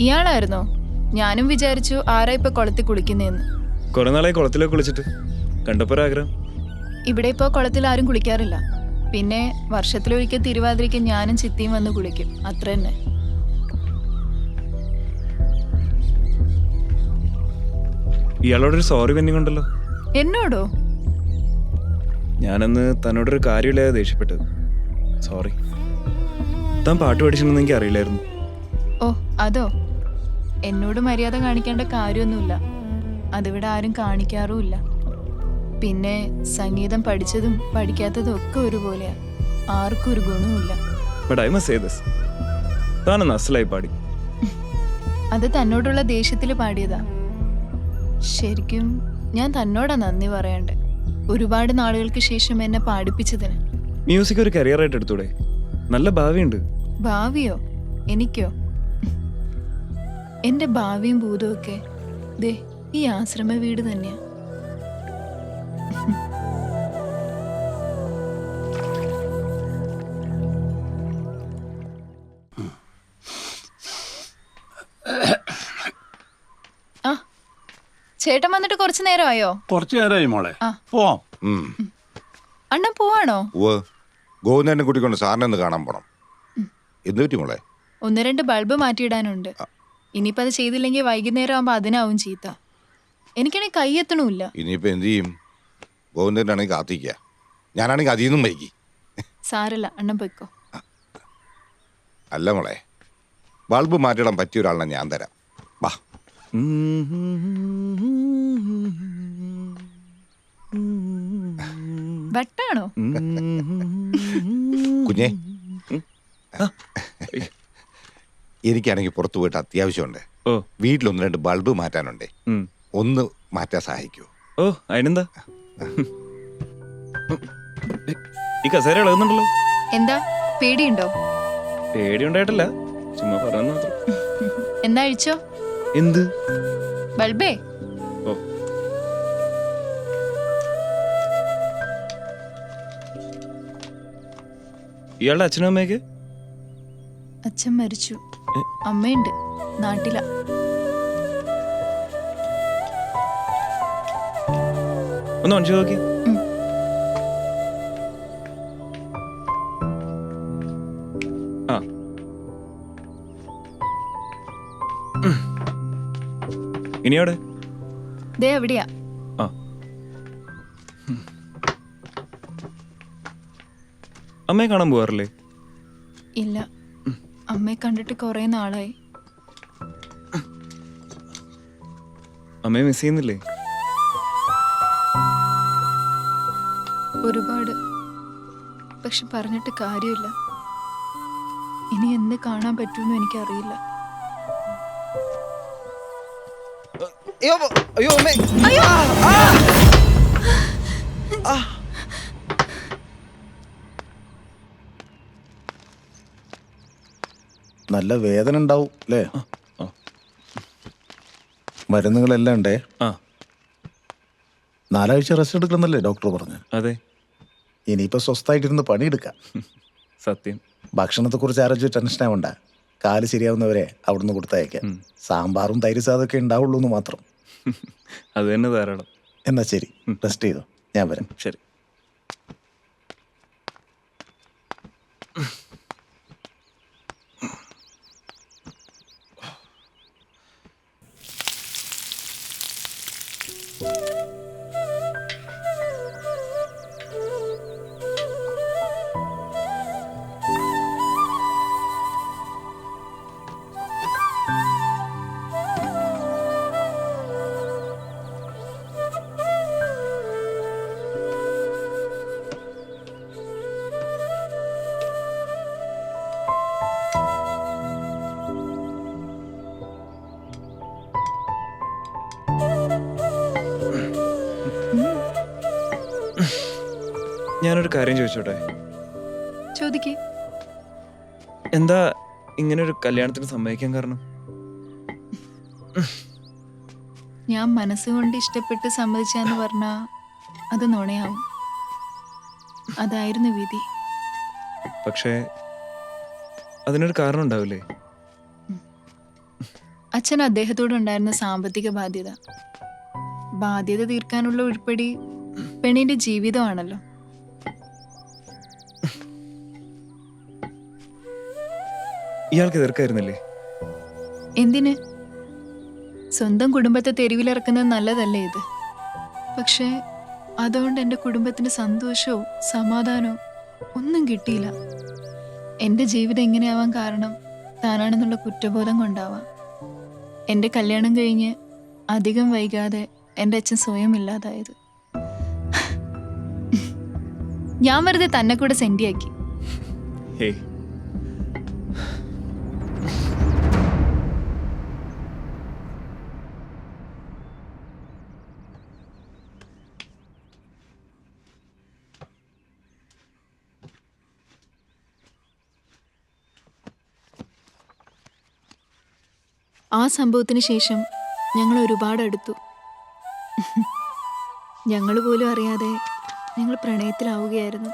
ഇയാളായിരുന്നോ? ഞാനും വിചാരിച്ചു ആരാ ഇപ്പൊ കുളത്തിൽ കുളിക്കുന്നേന്ന്. കുറെ നാളായി കുളത്തിലൊക്കെ കുളിച്ചിട്ട്. കണ്ടപ്പോ ആഗ്രഹം? ഇവിടെ ഇപ്പോ കുളത്തിൽ ആരും കുളിക്കാറില്ല. പിന്നെ വർഷത്തിലൊരിക്കൽ തിരുവാതിരയ്ക്ക് ഞാനും ചിത്തിയും വന്ന് കുളിക്കും. അത്ര തന്നെ. ഇയാളോടൊരു സോറി പെൻഡിങ് ഉണ്ടല്ലോ എന്നോടോ? ഞാനന്ന് തന്നോടൊരു കാര്യമില്ലാതെ ദേഷ്യപ്പെട്ടത്. സോറി താൻ പാട്ട് പഠിച്ചിട്ടുണ്ടെന്ന് എനിക്ക് അറിയില്ലായിരുന്നു ഓ അതോ? എന്നോട് മര്യാദ കാണിക്കേണ്ട കാര്യമൊന്നുമില്ല. അതിവിടെ ആരും കാണിക്കാറുമില്ല. പിന്നെ സംഗീതം പഠിച്ചതും പഠിക്കാത്തതും ഒക്കെ ഒരുപോലെയാ. ആർക്കും ഒരു ഗുണവുമില്ല. പാടി. അത് തന്നോടുള്ള ദേഷ്യത്തിൽ പാടിയതാ. ശരിക്കും ഞാൻ തന്നോടാ നന്ദി പറയണ്ട്. ഒരുപാട് നാളുകൾക്ക് ശേഷം എന്നെ പാടിപ്പിച്ചതിന്. മ്യൂസിക് ഒരു കരിയർ ആയിട്ട് എടുത്തൂടെ? നല്ല ഭാവിയുണ്ട്. ഭാവിയോ? എനിക്കോ? എന്റെ ഭാവിയും ഭൂതമൊക്കെ ദേ ഈ ആശ്രമ വീട് തന്നെയാ. ചേട്ടൻ വന്നിട്ട് കുറച്ചു നേരമായോ? കുറച്ചു നേരമായി മോളെ. പോവാം. അണ്ണൻ പോവാണോ? ഗോവിന്ദനെ കൂട്ടിക്കൊണ്ട് സാറിനെ ഒന്ന് കാണാൻ പോണം. എന്ത് പറ്റി മോളെ? ഒന്ന് രണ്ട് ബൾബ് മാറ്റിയിടാനുണ്ട്. ഇനിയിപ്പോ അത് ചെയ്തില്ലെങ്കിൽ വൈകുന്നേരം ആവുമ്പോ അതിനാവും ചീത്ത. എനിക്കാണെങ്കിൽ കൈ എത്തണമില്ല. ഇനിയിപ്പോൾ എന്ത് ചെയ്യും? ഗോവിന്ദനാണെങ്കിൽ ആണെങ്കിൽ കാത്തിക്കുക ഞാനാണെങ്കിൽ അതിൽ നിന്നും വൈകി. സാരല്ല അണ്ണൻ പൊയ്ക്കോ. അല്ല മോളെ ബൾബ് മാറ്റിടാൻ പറ്റിയ ഒരാളിനെ ഞാൻ തരാം. വാ. വെട്ടാണോ? കുഞ്ഞേ. എനിക്കാണെങ്കിൽ പുറത്തു പോയിട്ട് അത്യാവശ്യമുണ്ട്. ഓ. വീട്ടിൽ ഒന്ന് രണ്ട് ബൾബ് മാറ്റാനുണ്ട്. ഉം. ഒന്ന് മാറ്റാൻ സഹായിക്കൂ. ഓ അതിനെന്താ? ഈ കസേര ഇളകുന്നുണ്ടല്ലോ. എന്താ? പേടിയുണ്ടോ? പേടിയുണ്ടായിട്ടല്ല. ചുമ്മാ പറഞ്ഞു മാത്രം. എന്നാ അഴിച്ചോ? എന്ത്? ബൾബേ? ഓ. ഇയാളുടെ അച്ഛനും അമ്മയൊക്കെ? അച്ഛൻ മരിച്ചു. അമ്മയുണ്ട്. നാട്ടില. ഒന്ന് മനുഷ്യ നോക്കി. ആ. ഇനിയോടെ ദേ എവിടെയാ അമ്മയെ കാണാൻ പോവാറില്ലേ? ഇല്ല. അമ്മയെ കണ്ടിട്ട് കുറെ നാളായി. അമ്മയെ മിസ് ചെയ്യുന്നില്ലേ? ഒരുപാട്. പക്ഷെ പറഞ്ഞിട്ട് കാര്യമില്ല. ഇനി എന്ത് കാണാൻ പറ്റുമെന്ന് എനിക്കറിയില്ല. അയ്യോ അയ്യോ അമ്മേ. നല്ല വേദന ഉണ്ടാവും അല്ലേ? മരുന്നുകളെല്ലാം ഉണ്ടേ? ആ. നാലാഴ്ച റെസ്റ്റ് എടുക്കണമെന്നല്ലേ ഡോക്ടർ പറഞ്ഞു? അതെ. ഇനിയിപ്പോൾ സ്വസ്ഥമായിട്ടിരുന്ന് പണിയെടുക്കാം. സത്യം. ഭക്ഷണത്തെ ഭക്ഷണത്തെക്കുറിച്ച് ആരോഗ്യ ടെൻഷൻ ആവണ്ട. കാൽ ശരിയാവുന്നവരെ അവിടുന്ന് കൊടുത്തയക്കാം. സാമ്പാറും തൈര് സാധൊക്കെ ഉണ്ടാവുള്ളൂ എന്ന് മാത്രം. അത് തന്നെ ധാരാളം. എന്നാ ശരി. റെസ്റ്റ് ചെയ്തോ. ഞാൻ വരാം. ശരി. ഞാനൊരു കാര്യം ചോദിച്ചോട്ടെ? ചോദിക്കേ. എന്താ ഇങ്ങനെ ഒരു കല്യാണത്തിന് സമ്മതിക്കാൻ കാരണം? ഞാൻ മനസ്സുകൊണ്ട് ഇഷ്ടപ്പെട്ട് സമ്മതിച്ചാന്ന് പറഞ്ഞാ അത് നുണയാവും. അതായിരുന്നു വിധി. പക്ഷേ അതിനൊരു കാരണം ഉണ്ടാവില്ലേ? അച്ഛൻ അദ്ദേഹത്തോടുണ്ടായിരുന്ന സാമ്പത്തിക ബാധ്യത. ബാധ്യത തീർക്കാനുള്ള ഉൾപ്പെടി പെണ്ണിന്റെ ജീവിതമാണല്ലോ. ഇയാൾക്ക് എതിർക്കായിരുന്നില്ലേ? എന്തിന്? സ്വന്തം കുടുംബത്തെ തെരുവിലിറക്കുന്നത് നല്ലതല്ലേ ഇത്? പക്ഷേ അതുകൊണ്ട് എന്റെ കുടുംബത്തിന് സന്തോഷവും സമാധാനവും ഒന്നും കിട്ടിയില്ല. എന്റെ ജീവിതം എങ്ങനെയാവാൻ കാരണം താനാണെന്നുള്ള കുറ്റബോധം കൊണ്ടാവാം. എന്റെ കല്യാണം കഴിഞ്ഞ് അധികം വൈകാതെ എന്റെ അച്ഛൻ സ്വയം ഇല്ലാതായത്. ഞാൻ വെറുതെ തന്നെ കൂടെ സെന്റിയാക്കി ആ സംഭവത്തിന് ശേഷം ഞങ്ങൾ ഒരുപാട് അടുത്തു. ഞങ്ങൾ പോലും അറിയാതെ ഞങ്ങൾ പ്രണയത്തിലാവുകയായിരുന്നു.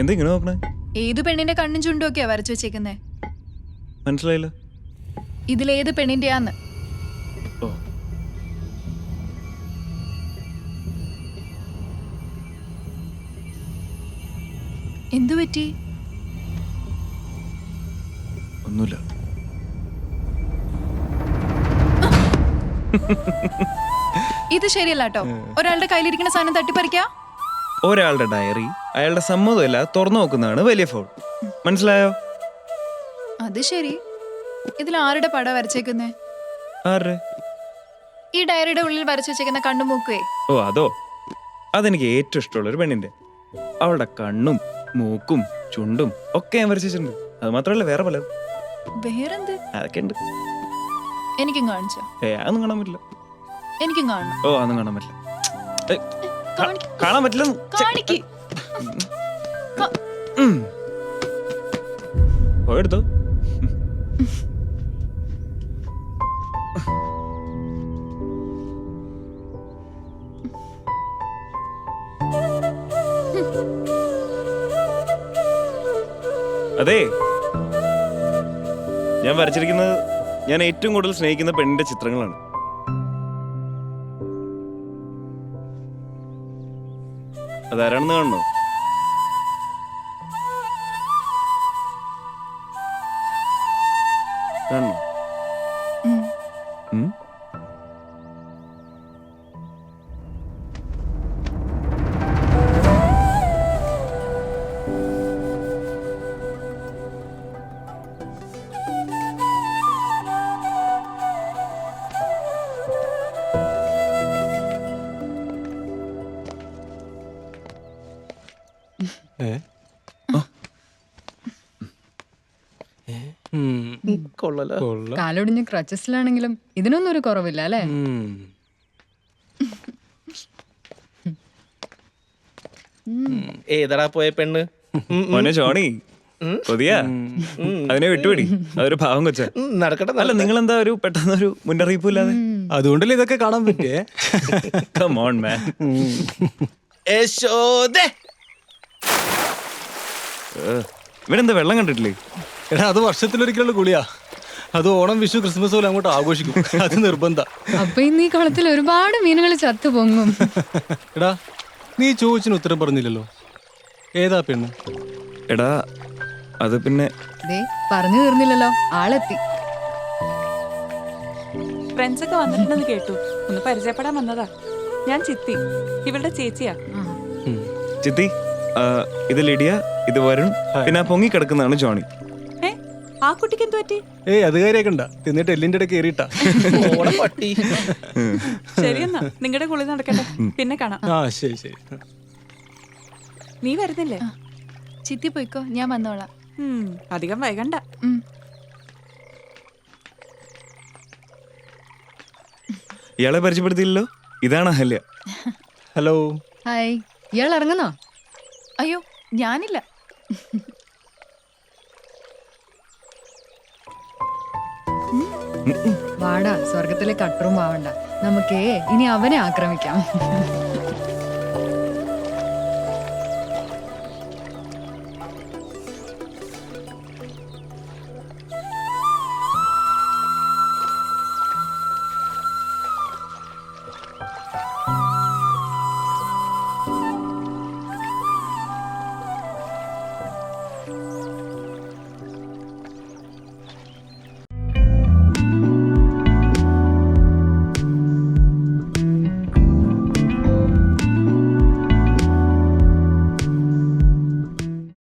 എന്താ ഇങ്ങനെ നോക്കണേ? ഏത് പെണ്ണിന്റെ കണ്ണും ചുണ്ടും ഒക്കെയാ വരച്ചു വെച്ചേക്കുന്നേ? മനസ്സിലായില്ല. ഇതിലേത് പെണ്ണിന്റെയാന്ന്? എന്തു പറ്റി? ഒന്നുമില്ല. ഇത് ശരിയല്ല കേട്ടോ. ഒരാളുടെ കയ്യിലിരിക്കുന്ന സാധനം തട്ടിപ്പറിക്കാ? ഒരാളുടെ ഡയറി അയാളുടെ സമ്മതമല്ല തുറന്നു നോക്കുന്നതാണ് വലിയ ഫോൾ മനസ്സിലായോ? അത് ശരി. ഇതിൽ ആരുടെ പടം വരച്ചേക്കുന്നേ? ആരുടെ? ഈ ഡയറിയുടെ ഉള്ളിൽ വരച്ചു വെച്ചേക്കുന്ന കണ്ണുമൂക്കുവേ. ഓ അതോ? അതെനിക്ക് ഏറ്റവും ഇഷ്ടമുള്ള ഒരു പെണ്ണിന്റെ. അവളുടെ കണ്ണും മൂക്കും ചുണ്ടും ഒക്കെ ഞാൻ വരച്ചിട്ടുണ്ട്. അത് മാത്രമല്ല വേറെ പല വേറെന്ത്? അതൊക്കെ ഉണ്ട്. എനിക്കും കാണിച്ചോ? ഏ അതൊന്നും കാണാൻ പറ്റില്ല. എനിക്കും കാണണം. ഓ അതൊന്നും കാണാൻ പറ്റില്ല. ഏയ്, കാണി- കാണാൻ പറ്റില്ല. കാണിക്ക്. പോയെടുത്തോ. അതെ. ഞാൻ വരച്ചിരിക്കുന്നത് ഞാൻ ഏറ്റവും കൂടുതൽ സ്നേഹിക്കുന്ന പെണ്ണിന്റെ ചിത്രങ്ങളാണ്. അതാരാണെന്ന് കാണണോ കാണണോ കൊള്ളല. കാലൊടിഞ്ഞ് ക്രച്ചസിലാണെങ്കിലും ഇതിനൊന്നും ഒരു കുറവില്ല അല്ലേ? ഏതടാ പോയ പെണ്ണ്? മോനെ ചോണി കൊതിയാ? അതിനെ വിട്ടുപിടി. അതൊരു ഭാവം കൊച്ച. നടക്കട്ടെ അല്ല നിങ്ങൾ എന്താ ഒരു പെട്ടെന്ന് ഒരു മുന്നറിയിപ്പ് ഇല്ലാതെ അതുകൊണ്ടല്ലേ ഇതൊക്കെ കാണാൻ പറ്റിയേ? മോൺ മാൻ man. യശോദേ. ഇവനെന്താ വെള്ളം കണ്ടിട്ടില്ലേ? എടാ അത് വർഷത്തിലൊരിക്കലുള്ള കുളിയാ അത് ഓണം വിഷു ക്രിസ്മസ് പോലെ അങ്ങോട്ട് ആഘോഷിക്കും. അത് നിർബന്ധ. അപ്പൊ ഇന്ന് ഈ കുളത്തിൽ ഒരുപാട് മീനുകൾ ചത്തു പൊങ്ങും. എടാ നീ ചോദിച്ചിന് ഉത്തരം പറഞ്ഞില്ലല്ലോ. ഏതാ പെണ്ണ്? എടാ അത് പിന്നെ ദേ പറഞ്ഞു തീർന്നില്ലല്ലോ. ആളെത്തി. ഫ്രണ്ട്സ് ഒക്കെ വന്നിട്ടുണ്ടെന്ന് കേട്ടു. ഒന്ന് പരിചയപ്പെടാൻ വന്നതാ. ഞാൻ ചിത്തി. ഇവളുടെ ചേച്ചിയാ. ചിത്തി? ഇത് ലിഡിയ ഇത് വരുൺ. പിന്നെ ആ പൊങ്ങി കിടക്കുന്നതാണ് ജോണി. ഏ ആ കുട്ടിക്ക് എന്തു പറ്റി? ഏയ് അത് കാര്യമൊക്കെ തിന്നിട്ട് എല്ലിന്റെ ഇടയ്ക്ക് കയറിയിട്ടാ. ഓട പട്ടി ശരിയെന്നാ നിങ്ങളുടെ കുളി നടക്കട്ടെ. പിന്നെ കാണാം. ആ ശരി ശരി. നീ വരുന്നില്ലേ? ചിത്തി പോയിക്കോ ഞാൻ വന്നോളാം. ഉം, അധികം വൈകണ്ട. ഉം. ഇയാളെ പരിചയപ്പെടുത്തിയില്ലല്ലോ? ഇതാണ് അഹല്യ. ഹലോ ഹായ് ഇയാൾ ഇറങ്ങുന്നോ? അയ്യോ ഞാനില്ല. വാടാ സ്വർഗത്തിലെ കട്ടറും ആവണ്ട നമുക്കേ ഇനി അവനെ ആക്രമിക്കാം.